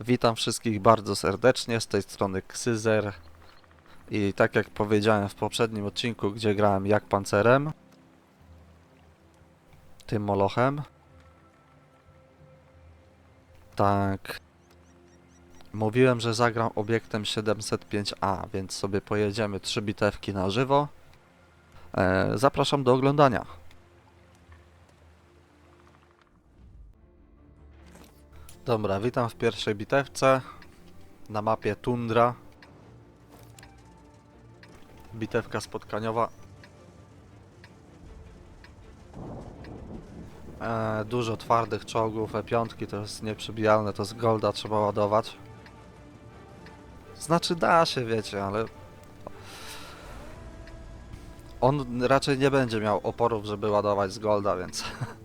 Witam wszystkich bardzo serdecznie, z tej strony Ksyzer i tak jak powiedziałem w poprzednim odcinku, gdzie grałem jak pancerem, tym molochem, tak, mówiłem, że zagram obiektem 705A, więc sobie pojedziemy trzy bitewki na żywo. E, zapraszam do oglądania. Dobra, witam w pierwszej bitewce na mapie Tundra. Bitewka spotkaniowa. E, dużo twardych czołgów, E5 to jest nieprzebijalne, to z Golda trzeba ładować. Znaczy da się, wiecie, ale on raczej nie będzie miał oporów, żeby ładować z Golda, więc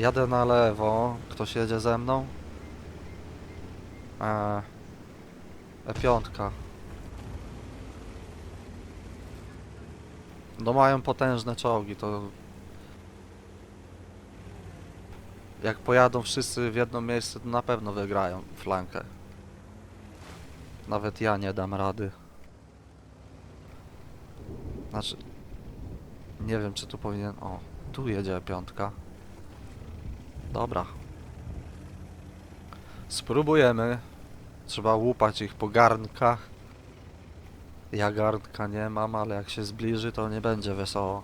Jadę na lewo. Ktoś jedzie ze mną? Eee, E5. No mają potężne czołgi, to... Jak pojadą wszyscy w jedno miejsce, to na pewno wygrają flankę. Nawet ja nie dam rady. Znaczy... Nie wiem, czy tu powinien... O, tu jedzie piątka. Dobra. Spróbujemy. Trzeba łupać ich po garnkach. Ja garnka nie mam, ale jak się zbliży, to nie będzie wesoło.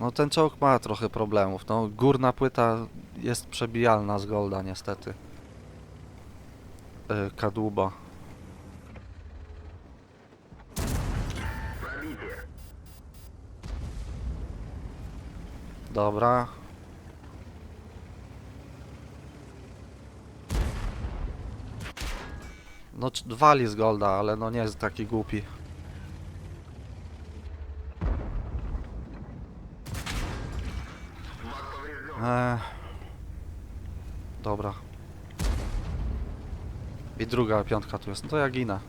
No ten czołg ma trochę problemów. No górna płyta jest przebijalna z golda niestety. Yy, kadłuba. Dobra. No wali z golda, ale no nie jest taki głupi. Eee. Dobra. I druga piątka tu jest. No to ja ginę.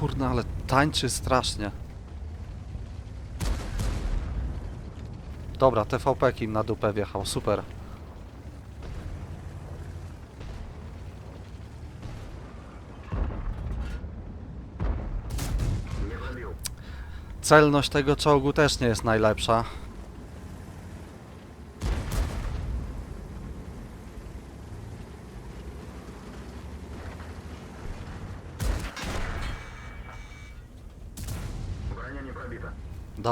Kurna, ale tańczy strasznie. Dobra, TVP kim na dupę wjechał, super. Celność tego czołgu też nie jest najlepsza.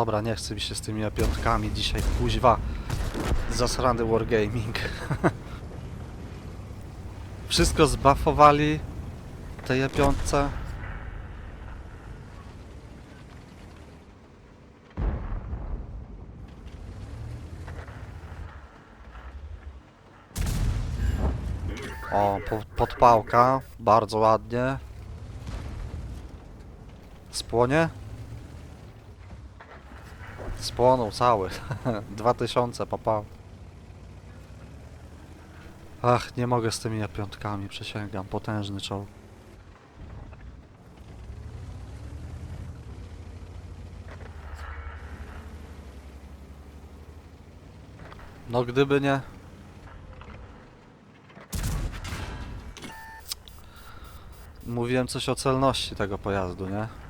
Dobra, nie chcę mi się z tymi piątkami dzisiaj, kuźwa. Zasrany wargaming. Wszystko zbuffowali tej piątce. O, po, podpałka, bardzo ładnie. Spłonie? Spłonął cały. 2000 papał. Ach, nie mogę z tymi piątkami, przysięgam. Potężny czołg. No gdyby nie... Mówiłem coś o celności tego pojazdu, nie?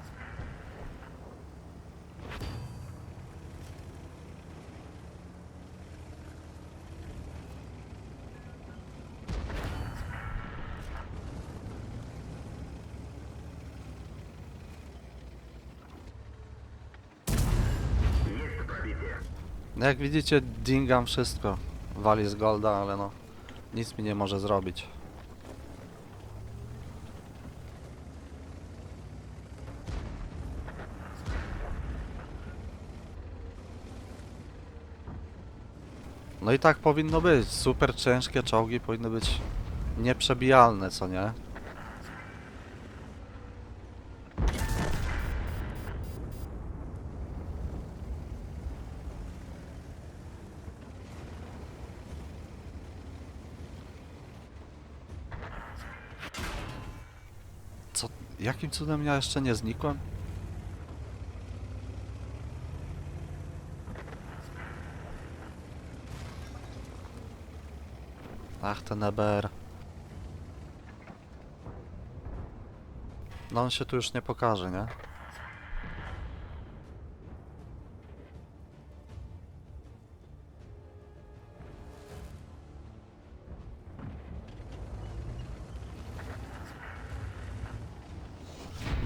Jak widzicie, dingam wszystko. Wali z golda, ale no, nic mi nie może zrobić. No i tak powinno być. Super ciężkie czołgi powinny być nieprzebijalne, co nie? Jakim cudem ja jeszcze nie znikłem? Ach, ten EBR. No on się tu już nie pokaże, nie?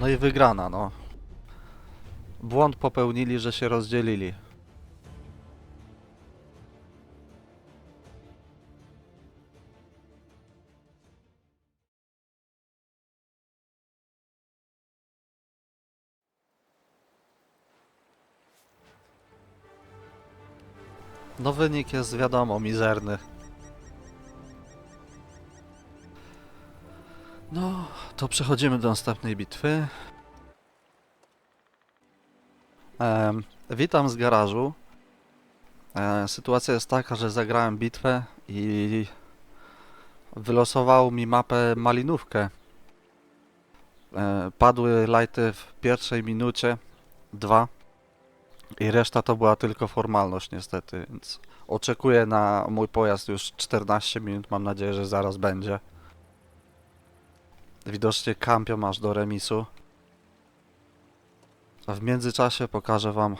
No i wygrana, no. Błąd popełnili, że się rozdzielili. No wynik jest wiadomo, mizerny. To przechodzimy do następnej bitwy. Em, witam z garażu. E, sytuacja jest taka, że zagrałem bitwę i wylosował mi mapę malinówkę. E, padły lighty w pierwszej minucie, dwa i reszta to była tylko formalność niestety, więc oczekuję na mój pojazd już 14 minut, mam nadzieję, że zaraz będzie. Widocznie kampią aż do remisu. A w międzyczasie pokażę wam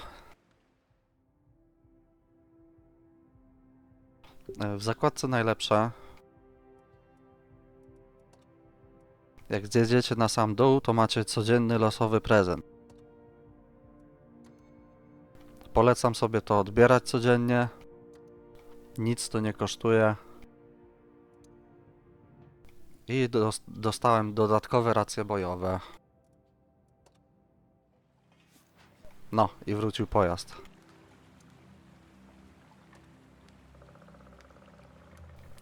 e, w zakładce najlepsze jak zjedziecie na sam dół to macie codzienny losowy prezent. Polecam sobie to odbierać codziennie. Nic to nie kosztuje i dos- dostałem dodatkowe racje bojowe. No, i wrócił pojazd.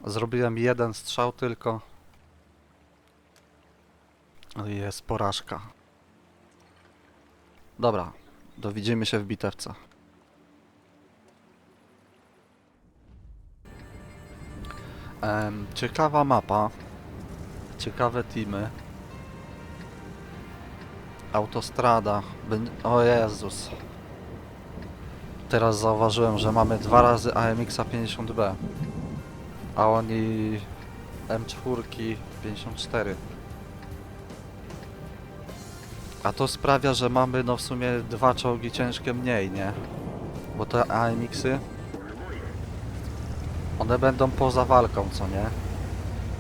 Zrobiłem jeden strzał tylko. No jest porażka. Dobra, dowidzimy się w bitewce. Em, ciekawa mapa. Ciekawe teamy. Autostrada. O Jezus. Teraz zauważyłem, że mamy dwa razy AMX 50B. A oni M4 54. A to sprawia, że mamy no w sumie dwa czołgi ciężkie mniej, nie? Bo te AMX-y one będą poza walką, co nie?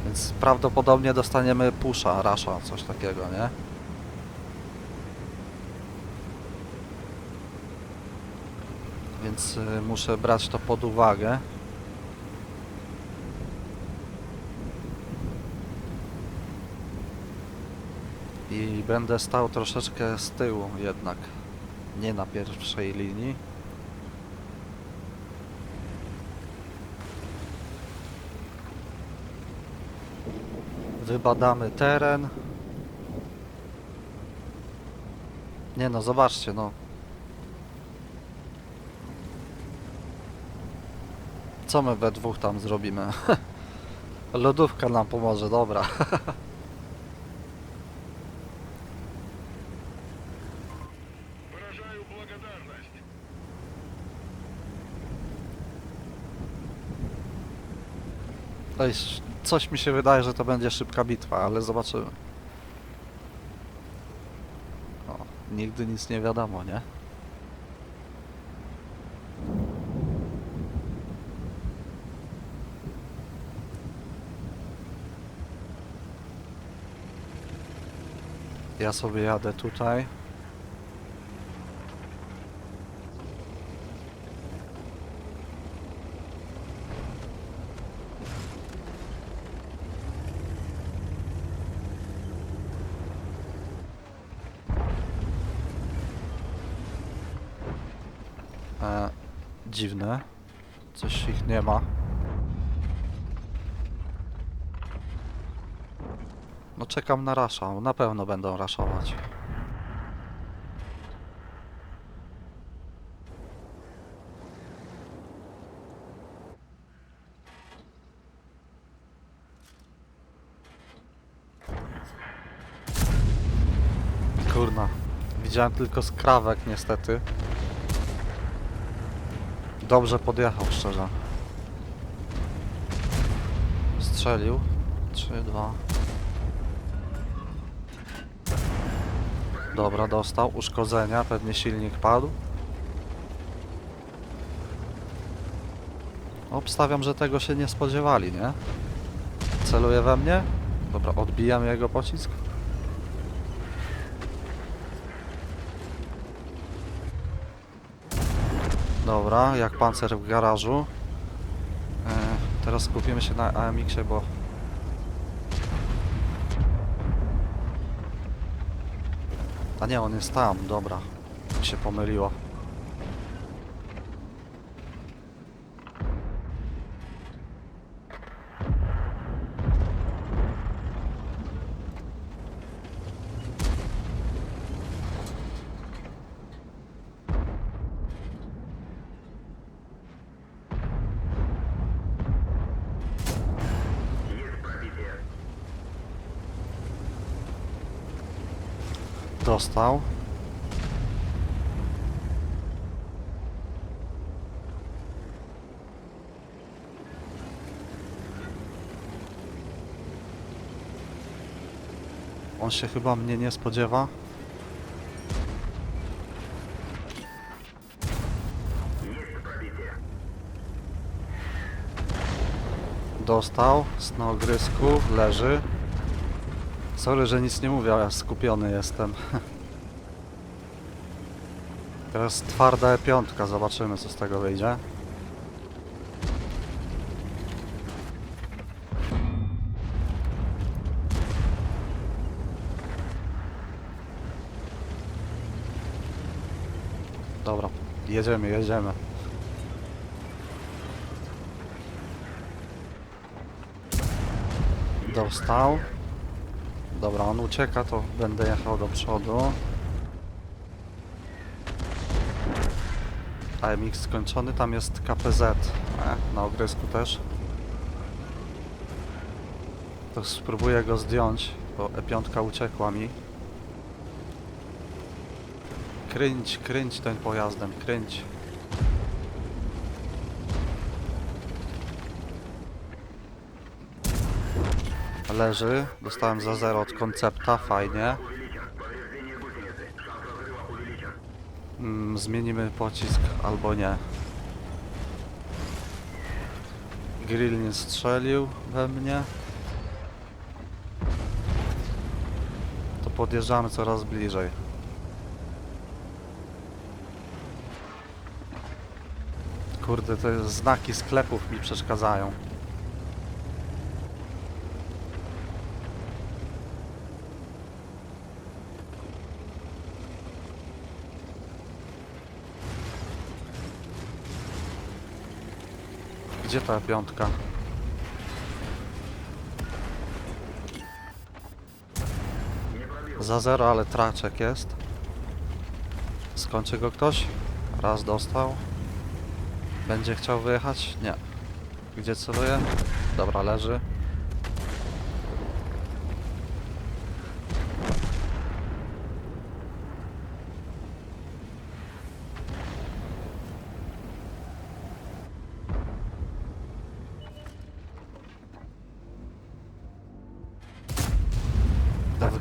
Więc prawdopodobnie dostaniemy pusza, rasza, coś takiego, nie? Więc y, muszę brać to pod uwagę. I będę stał troszeczkę z tyłu jednak. Nie na pierwszej linii. Wybadamy teren. Nie no, zobaczcie, no. Co my we dwóch tam zrobimy? Lodówka nam pomoże, dobra. Cześć coś mi się wydaje, że to będzie szybka bitwa, ale zobaczymy. O, nigdy nic nie wiadomo, nie? Ja sobie jadę tutaj. E, dziwne. Coś ich nie ma. No czekam na rasza. Na pewno będą raszować. Widziałem tylko skrawek niestety. Dobrze podjechał szczerze. Strzelił. 3, 2. Dobra, dostał. Uszkodzenia, pewnie silnik padł. Obstawiam, że tego się nie spodziewali, nie? Celuje we mnie? Dobra, odbijam jego pocisk. Dobra, jak pancer w garażu. E, teraz skupimy się na AMX-ie, bo... A nie, on jest tam, dobra. Mi się pomyliło. Dostał. On się chyba mnie nie spodziewa. Dostał, snogryzku, leży. Sorry, że nic nie mówię, ale skupiony jestem. Teraz twarda E5, zobaczymy co z tego wyjdzie. Dobra, jedziemy, jedziemy. Dostał. Dobra, on ucieka, to będę jechał do przodu. AMX skończony, tam jest KPZ. E, na ogrysku też. To spróbuję go zdjąć, bo E5 uciekła mi. Kręć, kręć tym pojazdem, kręć. leży. Dostałem za zero od koncepta, fajnie. Mm, zmienimy pocisk albo nie. Grill nie strzelił we mnie. To podjeżdżamy coraz bliżej. Kurde, te znaki sklepów mi przeszkadzają. Gdzie ta piątka? Za zero, ale traczek jest. Skończy go ktoś? Raz dostał. Będzie chciał wyjechać? Nie. Gdzie celuje? Dobra, leży.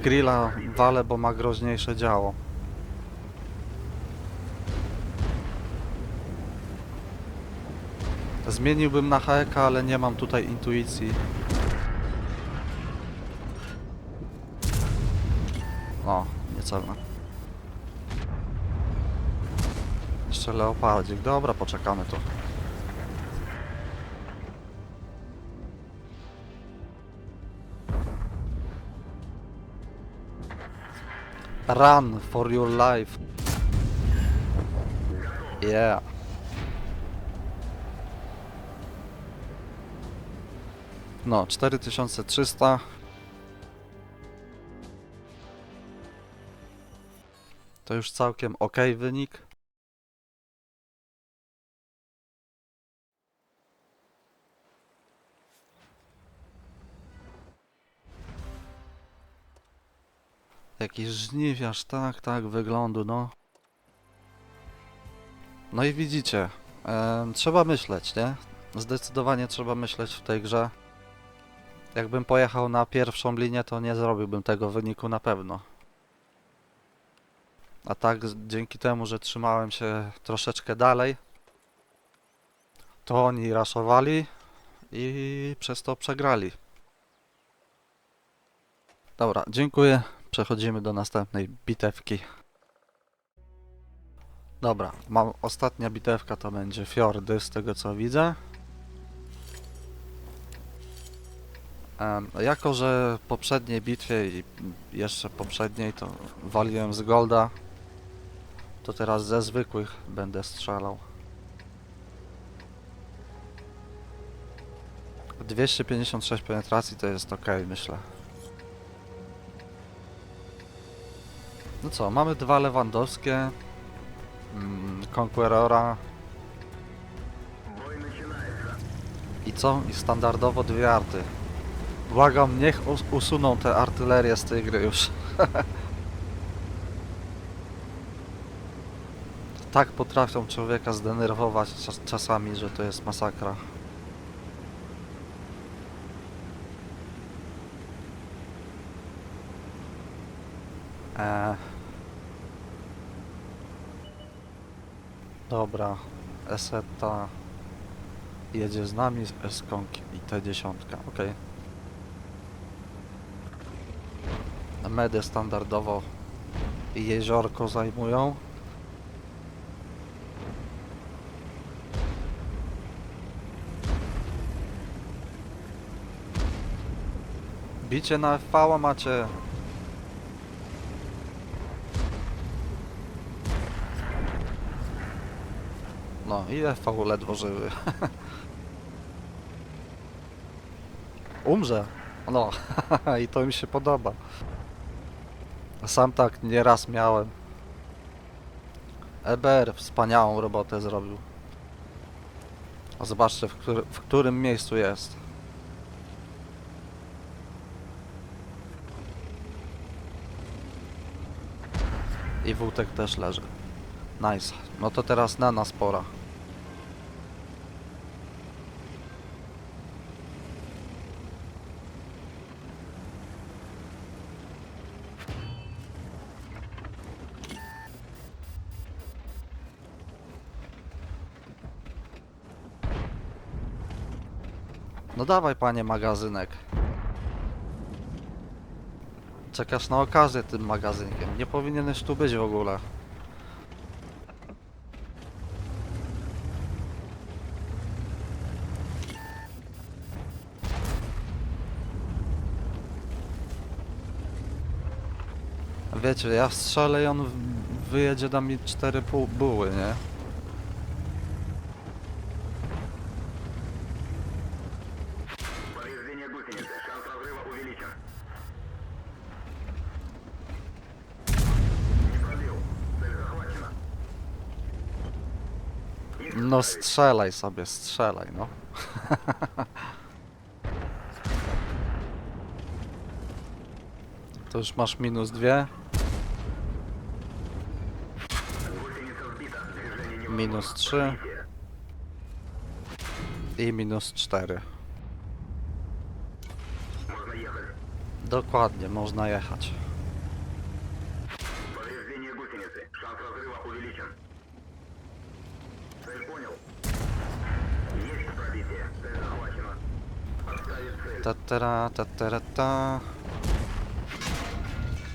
Grilla walę, bo ma groźniejsze działo. Zmieniłbym na HK, ale nie mam tutaj intuicji. O, niecelne. Jeszcze leopardzik. Dobra, poczekamy tu. Run for your life. Yeah. No, 4300. To już całkiem ok wynik. Jakiś żniwiarz, tak, tak, wyglądu, no. No i widzicie, em, trzeba myśleć, nie? Zdecydowanie trzeba myśleć w tej grze. Jakbym pojechał na pierwszą linię, to nie zrobiłbym tego wyniku na pewno. A tak, dzięki temu, że trzymałem się troszeczkę dalej, to oni raszowali i przez to przegrali. Dobra, dziękuję. Przechodzimy do następnej bitewki. Dobra, mam ostatnia bitewka to będzie Fjordy z tego co widzę. Jako, że w poprzedniej bitwie i jeszcze poprzedniej to waliłem z Golda, to teraz ze zwykłych będę strzelał. 256 penetracji to jest ok, myślę. No co, mamy dwa Lewandowskie, mm, Conquerora i co? I standardowo dwie arty. Błagam, niech usuną tę artylerię z tej gry już. tak potrafią człowieka zdenerwować czas czasami, że to jest masakra. Eee. Dobra, Eseta jedzie z nami z Eskonki i T10, ok. Medy standardowo i jeziorko zajmują. Bicie na FV macie. No i FV ledwo żywy. Umrze. No, i to mi się podoba. Sam tak nieraz miałem. EBR wspaniałą robotę zrobił. A zobaczcie, w, który, w którym miejscu jest. I wółtek też leży. Nice. No to teraz na nas pora. No dawaj panie magazynek. Czekasz na okazję tym magazynkiem. Nie powinieneś tu być w ogóle. wiecie, ja strzelę i on wyjedzie da mi cztery pół buły, nie? No strzelaj sobie, strzelaj, no. to już masz minus dwie. minus 3 i minus 4. Dokładnie, można jechać. Tatara, tatara, ta.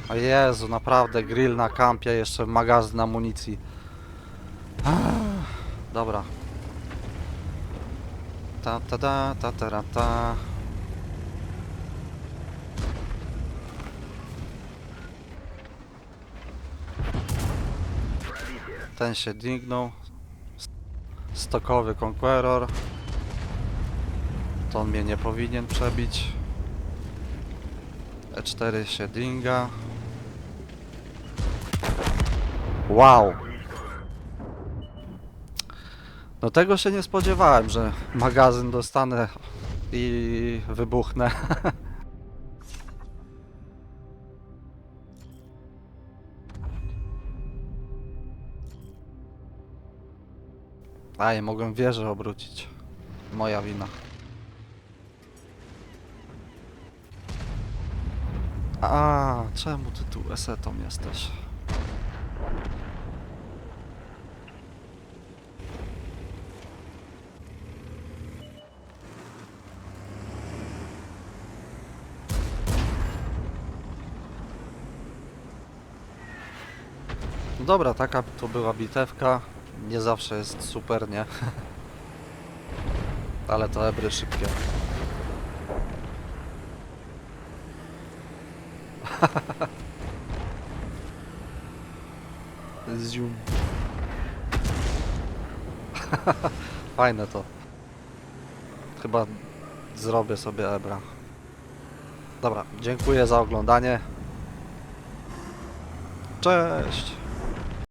O Jezu, naprawdę grill na kampie, jeszcze magazyn amunicji. Dobra. Ta ta da, ta ta ta. Ten się dignął. Stokowy Conqueror. To on mnie nie powinien przebić. E4 się dinga. Wow! No tego się nie spodziewałem, że magazyn dostanę i wybuchnę. Aj, mogłem wieżę obrócić. Moja wina. A, czemu ty tu esetą jesteś? Dobra, taka to była bitewka. Nie zawsze jest super, nie? Ale to ebry szybkie. Zium. Fajne to. Chyba zrobię sobie ebra. Dobra, dziękuję za oglądanie. Cześć!